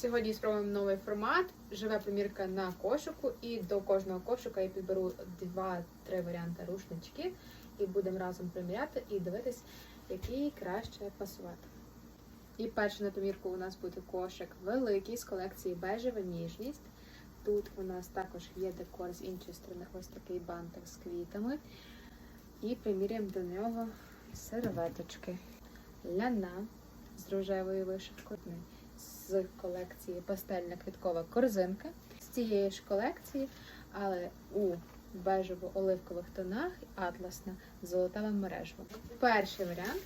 Сьогодні спробуємо новий формат. Живе примірка на кошику, і до кожного кошика я підберу два-три варіанти рушнички, і будемо разом приміряти і дивитись, який краще пасувати. І перший на примірку у нас буде кошик великий з колекції бежева ніжність. Тут у нас також є декор з іншої сторони, ось такий бантик з квітами. І приміряємо до нього серветочки. Ляна з рожевою вишивкою. З колекції пастельна квіткова корзинка. З цієї ж колекції, але у бежево-оливкових тонах атласна з золотавим мережевим. Перший варіант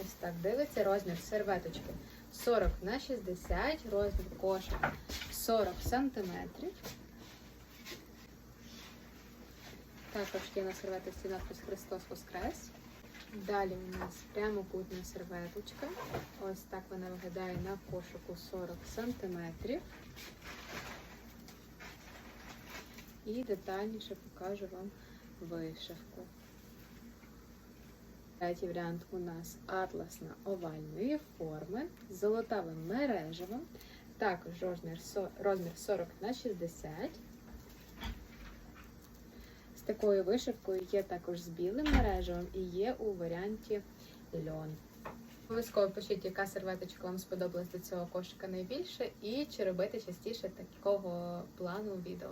ось так дивиться розмір серветочки 40 на 60, розмір кошика 40 сантиметрів. Також є на серветочці надпис Христос Воскрес. Далі у нас прямокутна серветочка. Ось так вона виглядає на кошику 40 сантиметрів. І детальніше покажу вам вишивку. Третій варіант у нас атласна овальної форми з золотавим мережевим. Також розмір, 40 на 60. Такою вишивкою є також з білим мережевим і є у варіанті льон. Обов'язково пишіть, яка серветочка вам сподобалась до цього кошика найбільше, і чи робити частіше такого плану відео.